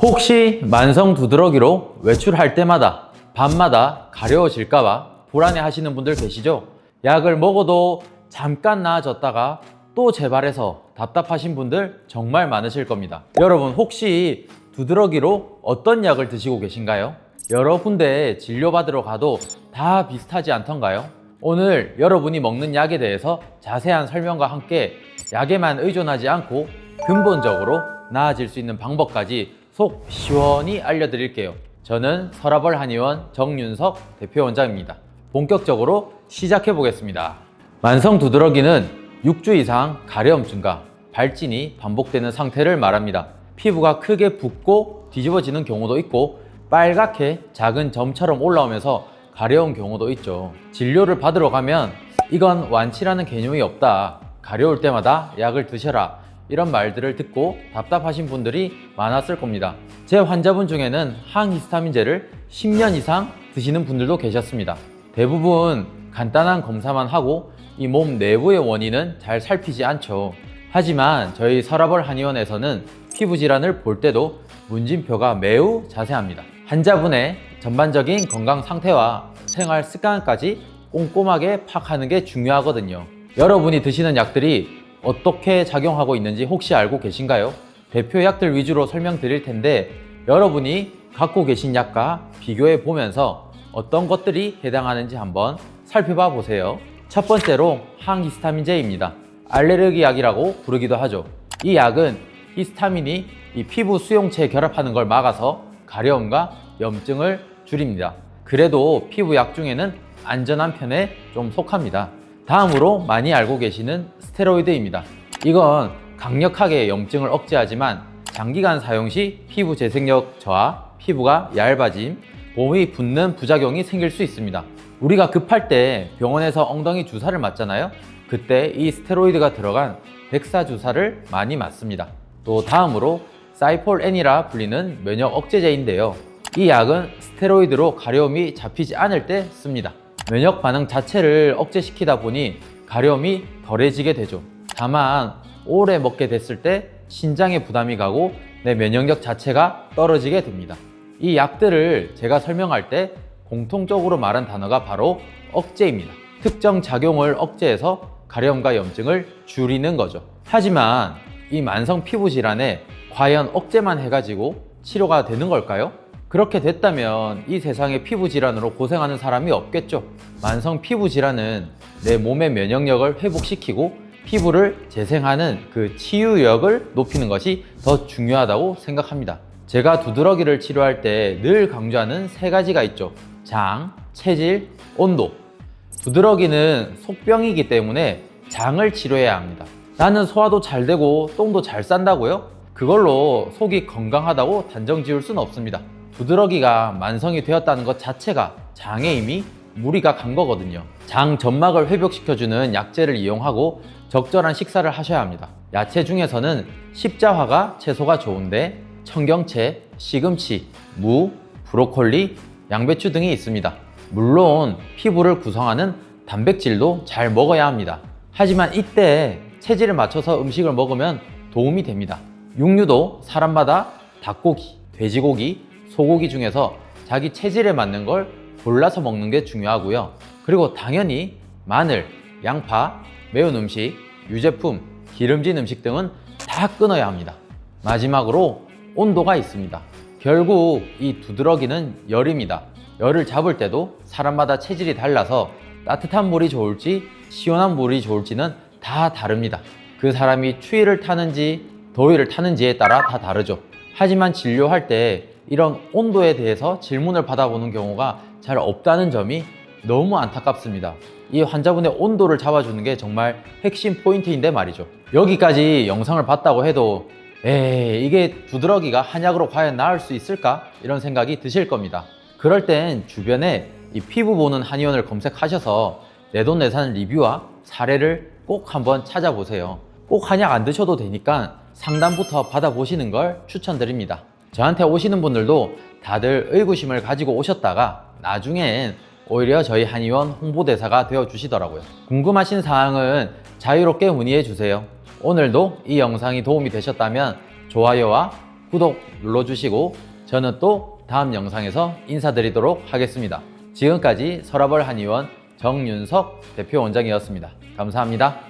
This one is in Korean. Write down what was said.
혹시 만성 두드러기로 외출할 때마다 밤마다 가려워질까봐 불안해 하시는 분들 계시죠? 약을 먹어도 잠깐 나아졌다가 또 재발해서 답답하신 분들 정말 많으실 겁니다. 여러분 혹시 두드러기로 어떤 약을 드시고 계신가요? 여러 군데 진료받으러 가도 다 비슷하지 않던가요? 오늘 여러분이 먹는 약에 대해서 자세한 설명과 함께 약에만 의존하지 않고 근본적으로 나아질 수 있는 방법까지 속 시원히 알려드릴게요. 저는 서라벌 한의원 정윤석 대표원장입니다. 본격적으로 시작해 보겠습니다. 만성 두드러기는 6주 이상 가려움증과 발진이 반복되는 상태를 말합니다. 피부가 크게 붓고 뒤집어지는 경우도 있고 빨갛게 작은 점처럼 올라오면서 가려운 경우도 있죠. 진료를 받으러 가면 이건 완치라는 개념이 없다. 가려울 때마다 약을 드셔라. 이런 말들을 듣고 답답하신 분들이 많았을 겁니다. 제 환자분 중에는 항히스타민제를 10년 이상 드시는 분들도 계셨습니다. 대부분 간단한 검사만 하고 이 몸 내부의 원인은 잘 살피지 않죠. 하지만 저희 서라벌 한의원에서는 피부 질환을 볼 때도 문진표가 매우 자세합니다. 환자분의 전반적인 건강 상태와 생활 습관까지 꼼꼼하게 파악하는 게 중요하거든요. 여러분이 드시는 약들이 어떻게 작용하고 있는지 혹시 알고 계신가요? 대표 약들 위주로 설명드릴 텐데 여러분이 갖고 계신 약과 비교해 보면서 어떤 것들이 해당하는지 한번 살펴봐 보세요. 첫 번째로 항히스타민제입니다. 알레르기 약이라고 부르기도 하죠. 이 약은 히스타민이 이 피부 수용체에 결합하는 걸 막아서 가려움과 염증을 줄입니다. 그래도 피부 약 중에는 안전한 편에 좀 속합니다. 다음으로 많이 알고 계시는 스테로이드입니다. 이건 강력하게 염증을 억제하지만 장기간 사용 시 피부 재생력 저하, 피부가 얇아짐, 몸이 붓는 부작용이 생길 수 있습니다. 우리가 급할 때 병원에서 엉덩이 주사를 맞잖아요. 그때 이 스테로이드가 들어간 백사 주사를 많이 맞습니다. 또 다음으로 사이폴N이라 불리는 면역 억제제인데요. 이 약은 스테로이드로 가려움이 잡히지 않을 때 씁니다. 면역 반응 자체를 억제시키다 보니 가려움이 덜해지게 되죠. 다만 오래 먹게 됐을 때 신장에 부담이 가고 내 면역력 자체가 떨어지게 됩니다. 이 약들을 제가 설명할 때 공통적으로 말한 단어가 바로 억제입니다. 특정 작용을 억제해서 가려움과 염증을 줄이는 거죠. 하지만 이 만성 피부 질환에 과연 억제만 해가지고 치료가 되는 걸까요? 그렇게 됐다면 이 세상에 피부 질환으로 고생하는 사람이 없겠죠. 만성 피부 질환은 내 몸의 면역력을 회복시키고 피부를 재생하는 그 치유력을 높이는 것이 더 중요하다고 생각합니다. 제가 두드러기를 치료할 때 늘 강조하는 세 가지가 있죠. 장, 체질, 온도. 두드러기는 속병이기 때문에 장을 치료해야 합니다. 나는 소화도 잘 되고 똥도 잘 싼다고요? 그걸로 속이 건강하다고 단정 지을 수는 없습니다. 두드러기가 만성이 되었다는 것 자체가 장에 이미 무리가 간 거거든요. 장 점막을 회복시켜주는 약재를 이용하고 적절한 식사를 하셔야 합니다. 야채 중에서는 십자화가 채소가 좋은데 청경채, 시금치, 무, 브로콜리, 양배추 등이 있습니다. 물론 피부를 구성하는 단백질도 잘 먹어야 합니다. 하지만 이때 체질을 맞춰서 음식을 먹으면 도움이 됩니다. 육류도 사람마다 닭고기, 돼지고기, 소고기 중에서 자기 체질에 맞는 걸 골라서 먹는 게 중요하고요. 그리고 당연히 마늘, 양파, 매운 음식, 유제품, 기름진 음식 등은 다 끊어야 합니다. 마지막으로 온도가 있습니다. 결국 이 두드러기는 열입니다. 열을 잡을 때도 사람마다 체질이 달라서 따뜻한 물이 좋을지 시원한 물이 좋을지는 다 다릅니다. 그 사람이 추위를 타는지 더위를 타는지에 따라 다 다르죠. 하지만 진료할 때 이런 온도에 대해서 질문을 받아보는 경우가 잘 없다는 점이 너무 안타깝습니다. 이 환자분의 온도를 잡아주는 게 정말 핵심 포인트인데 말이죠. 여기까지 영상을 봤다고 해도 에이 이게 두드러기가 한약으로 과연 나을 수 있을까? 이런 생각이 드실 겁니다. 그럴 땐 주변에 이 피부 보는 한의원을 검색하셔서 내돈내산 리뷰와 사례를 꼭 한번 찾아보세요. 꼭 한약 안 드셔도 되니까 상담부터 받아보시는 걸 추천드립니다. 저한테 오시는 분들도 다들 의구심을 가지고 오셨다가 나중엔 오히려 저희 한의원 홍보대사가 되어 주시더라고요. 궁금하신 사항은 자유롭게 문의해 주세요. 오늘도 이 영상이 도움이 되셨다면 좋아요와 구독 눌러주시고 저는 또 다음 영상에서 인사드리도록 하겠습니다. 지금까지 서라벌 한의원 정윤석 대표 원장이었습니다. 감사합니다.